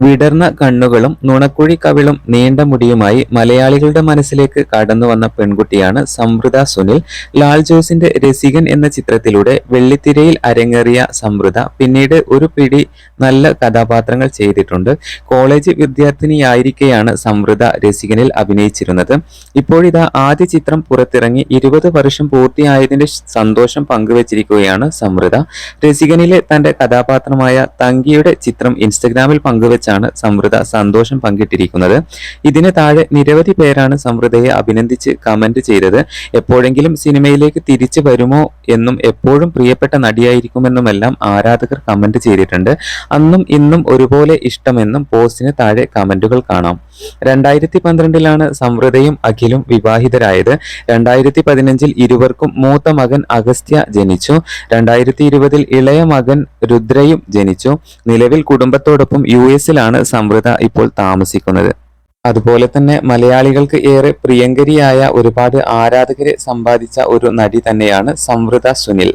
വിടർന്ന കണ്ണുകളും നുണക്കുഴി കവിളും നീണ്ട മുടിയുമായി മലയാളികളുടെ മനസ്സിലേക്ക് കടന്നു വന്ന പെൺകുട്ടിയാണ് സമൃദ്ധ സുനിൽ. ലാൽ ജോസിന്റെ രസികൻ എന്ന ചിത്രത്തിലൂടെ വെള്ളിത്തിരയിൽ അരങ്ങേറിയ സമൃദ്ധ പിന്നീട് ഒരു പിടി നല്ല കഥാപാത്രങ്ങൾ ചെയ്തിട്ടുണ്ട്. കോളേജ് വിദ്യാർത്ഥിനിയായിരിക്കെയാണ് സമൃദ്ധ രസികനിൽ അഭിനയിച്ചിരുന്നത്. ഇപ്പോഴിതാ ആദ്യ ചിത്രം പുറത്തിറങ്ങി ഇരുപത് വർഷം പൂർത്തിയായതിന്റെ സന്തോഷം പങ്കുവച്ചിരിക്കുകയാണ് സമൃദ്ധ രസികനിലെ തന്റെ കഥാപാത്രമായ തങ്കിയുടെ ചിത്രം ഇൻസ്റ്റഗ്രാമിൽ പങ്കുവച്ചാണ് സമൃദ്ധ സന്തോഷം പങ്കിട്ടിരിക്കുന്നത്. ഇതിന് താഴെ നിരവധി പേരാണ് സമൃദ്ധയെ അഭിനന്ദിച്ച് കമന്റ് ചെയ്തത്. എപ്പോഴെങ്കിലും സിനിമയിലേക്ക് തിരിച്ചു വരുമോ എന്നും എപ്പോഴും പ്രിയപ്പെട്ട നടിയായിരിക്കുമെന്നുമെല്ലാം ആരാധകർ കമന്റ് ചെയ്തിട്ടുണ്ട്. അന്നും ഇന്നും ഒരുപോലെ ഇഷ്ടമെന്നും പോസ്റ്റിന് താഴെ കമന്റുകൾ കാണാം. രണ്ടായിരത്തി പന്ത്രണ്ടിലാണ് സമൃദ്ധയും അഖിലും വിവാഹിതരായത്. രണ്ടായിരത്തി പതിനഞ്ചിൽ ഇരുവർക്കും മൂത്ത മകൻ അഗസ്ത്യ ജനിച്ചു. രണ്ടായിരത്തി ഇരുപതിൽ ഇളയ മകൻ രുദ്രയും ജനിച്ചു. നിലവിൽ കുടുംബത്തോടൊപ്പം യു എസിലാണ് സമൃദ്ധ ഇപ്പോൾ താമസിക്കുന്നത്. അതുപോലെ തന്നെ മലയാളികൾക്ക് ഏറെ പ്രിയങ്കരിയായ ഒരുപാട് ആരാധകരെ സമ്പാദിച്ച ഒരു നടി തന്നെയാണ് സമൃദ്ധ സുനിൽ.